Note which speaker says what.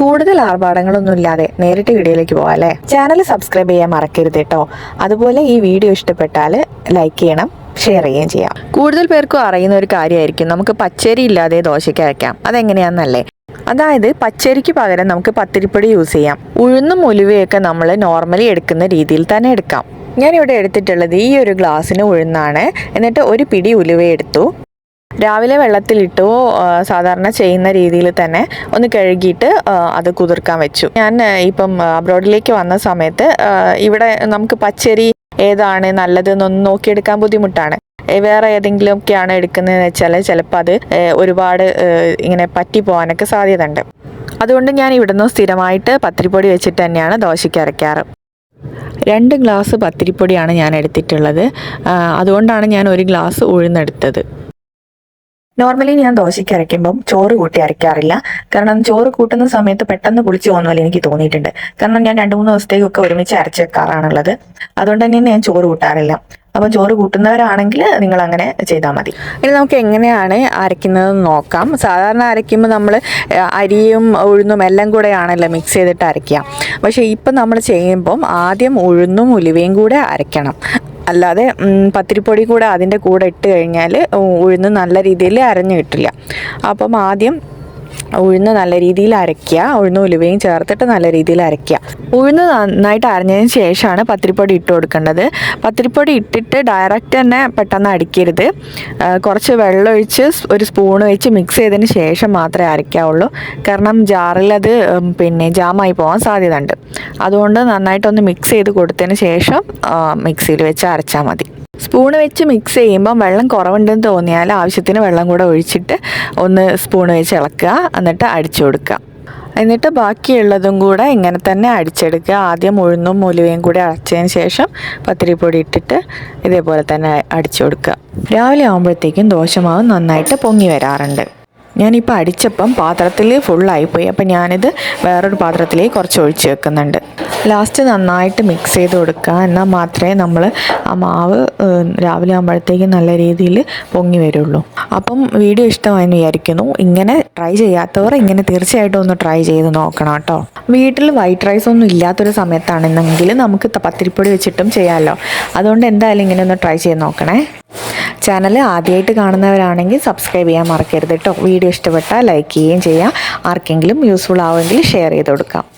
Speaker 1: കൂടുതൽ ആർഭാടങ്ങളൊന്നും ഇല്ലാതെ നേരിട്ട് വീഡിയോയിലേക്ക് അല്ലേ? ചാനൽ സബ്സ്ക്രൈബ് ചെയ്യാൻ മറക്കരുത് കേട്ടോ അതുപോലെ ഈ വീഡിയോ ഇഷ്ടപ്പെട്ടാൽ ലൈക്ക് ചെയ്യണം ഷെയർ ചെയ്യുകയും ചെയ്യാം. കൂടുതൽ പേർക്കും അറിയുന്ന ഒരു കാര്യമായിരിക്കും നമുക്ക് പച്ചരി ഇല്ലാതെ ദോശയ്ക്ക് അരയ്ക്കാം അതെങ്ങനെയാണെന്നല്ലേ അതായത് പച്ചരിക്ക് പകരം നമുക്ക് പത്തിരിപ്പൊടി യൂസ് ചെയ്യാം. ഉഴുന്നും ഉലുവയൊക്കെ നമ്മൾ നോർമലി എടുക്കുന്ന രീതിയിൽ തന്നെ എടുക്കാം. ഞാനിവിടെ എടുത്തിട്ടുള്ളത് ഈ ഒരു ഗ്ലാസ്സിന് ഉഴുന്നാണ്. എന്നിട്ട് ഒരു പിടി ഉലുവ എടുത്തു. രാവിലെ വെള്ളത്തിലിട്ടു സാധാരണ ചെയ്യുന്ന രീതിയിൽ തന്നെ ഒന്ന് കഴുകിയിട്ട് അത് കുതിർക്കാൻ വെച്ചു. ഞാൻ ഇപ്പം അബ്രോഡിലേക്ക് വന്ന സമയത്ത് ഇവിടെ നമുക്ക് പച്ചരി ഏതാണ് നല്ലതെന്നൊന്നും നോക്കിയെടുക്കാൻ ബുദ്ധിമുട്ടാണ്. വേറെ ഏതെങ്കിലുമൊക്കെയാണ് എടുക്കുന്നതെന്ന് വെച്ചാൽ ചിലപ്പോൾ അത് ഒരുപാട് ഇങ്ങനെ പറ്റി പോകാനൊക്കെ സാധ്യതയുണ്ട്. അതുകൊണ്ട് ഞാൻ ഇവിടുന്ന് സ്ഥിരമായിട്ട് പത്തിരിപ്പൊടി വെച്ചിട്ട് തന്നെയാണ് ദോശയ്ക്ക് അരയ്ക്കാറ്. രണ്ട് ഗ്ലാസ് പത്തിരിപ്പൊടിയാണ് ഞാൻ എടുത്തിട്ടുള്ളത്. അതുകൊണ്ടാണ് ഞാൻ ഒരു ഗ്ലാസ് ഉഴുന്നെടുത്തത്. നോർമലി ഞാൻ ദോശയ്ക്ക് അരയ്ക്കുമ്പം ചോറ് കൂട്ടി അരയ്ക്കാറില്ല. കാരണം ചോറ് കൂട്ടുന്ന സമയത്ത് പെട്ടെന്ന് പുളിച്ചു പോകുന്ന എനിക്ക് തോന്നിയിട്ടുണ്ട്. കാരണം ഞാൻ രണ്ട് മൂന്ന് ദിവസത്തേക്കൊക്കെ ഒരുമിച്ച് അരച്ച് വെക്കാറാണുള്ളത്. അതുകൊണ്ട് തന്നെ ഞാൻ ചോറ് കൂട്ടാറില്ല. അപ്പം ചോറ് കൂട്ടുന്നവരാണെങ്കിൽ നിങ്ങൾ അങ്ങനെ ചെയ്താൽ മതി. ഇനി നമുക്ക് എങ്ങനെയാണ് അരയ്ക്കുന്നത് നോക്കാം. സാധാരണ അരയ്ക്കുമ്പോൾ നമ്മൾ അരിയും ഉഴുന്നും എല്ലാം കൂടെയാണല്ലോ മിക്സ് ചെയ്തിട്ട് അരയ്ക്കുക. പക്ഷേ ഇപ്പം നമ്മൾ ചെയ്യുമ്പം ആദ്യം ഉഴുന്നും ഉലുവയും കൂടെ അരയ്ക്കണം. അല്ലാതെ പത്തിരിപ്പൊടി കൂടെ അതിന്റെ കൂടെ ഇട്ട് കഴിഞ്ഞാൽ ഉഴുന്ന് നല്ല രീതിയിൽ അരഞ്ഞു കിട്ടില്ല. അപ്പം ആദ്യം ഉഴുന്ന് നല്ല രീതിയിൽ അരയ്ക്കുക. ഉഴുന്ന് ഉലുവയും ചേർത്തിട്ട് നല്ല രീതിയിൽ അരയ്ക്കുക. ഉഴുന്ന് നന്നായിട്ട് അരഞ്ഞതിന് ശേഷമാണ് പത്തിരിപ്പൊടി ഇട്ട് കൊടുക്കേണ്ടത്. പത്തിരിപ്പൊടി ഇട്ടിട്ട് ഡയറക്റ്റ് തന്നെ പെട്ടെന്ന് അടിക്കരുത്. കുറച്ച് വെള്ളം ഒഴിച്ച് ഒരു സ്പൂൺ വെച്ച് മിക്സ് ചെയ്തതിന് ശേഷം മാത്രമേ അരയ്ക്കാവുള്ളൂ. കാരണം ജാറിൽ അത് പിന്നെ ജാമായി പോകാൻ സാധ്യതയുണ്ട്. അതുകൊണ്ട് നന്നായിട്ടൊന്ന് മിക്സ് ചെയ്ത് കൊടുത്തതിന് ശേഷം മിക്സിയിൽ വെച്ച് അരച്ചാൽ മതി. സ്പൂണ് വെച്ച് മിക്സ് ചെയ്യുമ്പം വെള്ളം കുറവുണ്ടെന്ന് തോന്നിയാൽ ആവശ്യത്തിന് വെള്ളം കൂടെ ഒഴിച്ചിട്ട് ഒന്ന് സ്പൂൺ വെച്ച് ഇളക്കുക. എന്നിട്ട് അടിച്ചു കൊടുക്കുക. എന്നിട്ട് ബാക്കിയുള്ളതും കൂടെ ഇങ്ങനെ തന്നെ അടിച്ചെടുക്കുക. ആദ്യം ഉഴുന്നും മുലുവയും കൂടി അടച്ചതിന് ശേഷം പത്തിരിപ്പൊടി ഇട്ടിട്ട് ഇതേപോലെ തന്നെ അടിച്ചു കൊടുക്കുക. രാവിലെ ആകുമ്പോഴത്തേക്കും ദോശമാവ് നന്നായിട്ട് പൊങ്ങി വരാറുണ്ട്. ഞാനിപ്പോൾ അടിച്ചപ്പം പാത്രത്തിൽ ഫുള്ളായിപ്പോയി അപ്പം ഞാനിത് വേറൊരു പാത്രത്തിലേക്ക് കുറച്ച് ഒഴിച്ച് വെക്കുന്നുണ്ട്. ലാസ്റ്റ് നന്നായിട്ട് മിക്സ് ചെയ്ത് കൊടുക്കുക. എന്നാൽ മാത്രമേ നമ്മൾ ആ മാവ് രാവിലെ ആകുമ്പോഴത്തേക്കും നല്ല രീതിയിൽ പൊങ്ങി വരുള്ളൂ. അപ്പം വീഡിയോ ഇഷ്ടമായെന്ന് വിചാരിക്കുന്നു. ഇങ്ങനെ ട്രൈ ചെയ്യാത്തവർ ഇങ്ങനെ തീർച്ചയായിട്ടും ഒന്ന് ട്രൈ ചെയ്ത് നോക്കണം കേട്ടോ. വീട്ടിൽ വൈറ്റ് റൈസ് ഒന്നും ഇല്ലാത്തൊരു സമയത്താണെന്നെങ്കിൽ നമുക്ക് പത്തിരിപ്പൊടി വെച്ചിട്ടും ചെയ്യാമല്ലോ അതുകൊണ്ട് എന്തായാലും ഇങ്ങനെ ഒന്ന് ട്രൈ ചെയ്ത് നോക്കണേ. ചാനൽ ആദ്യമായിട്ട് കാണുന്നവരാണെങ്കിൽ സബ്സ്ക്രൈബ് ചെയ്യാൻ മറക്കരുത് കേട്ടോ. വീഡിയോ ഇഷ്ടപ്പെട്ടാൽ ലൈക്ക് ചെയ്യുകയും ചെയ്യാം ആർക്കെങ്കിലും യൂസ്ഫുൾ ആവുമെങ്കിൽ ഷെയർ ചെയ്ത് കൊടുക്കാം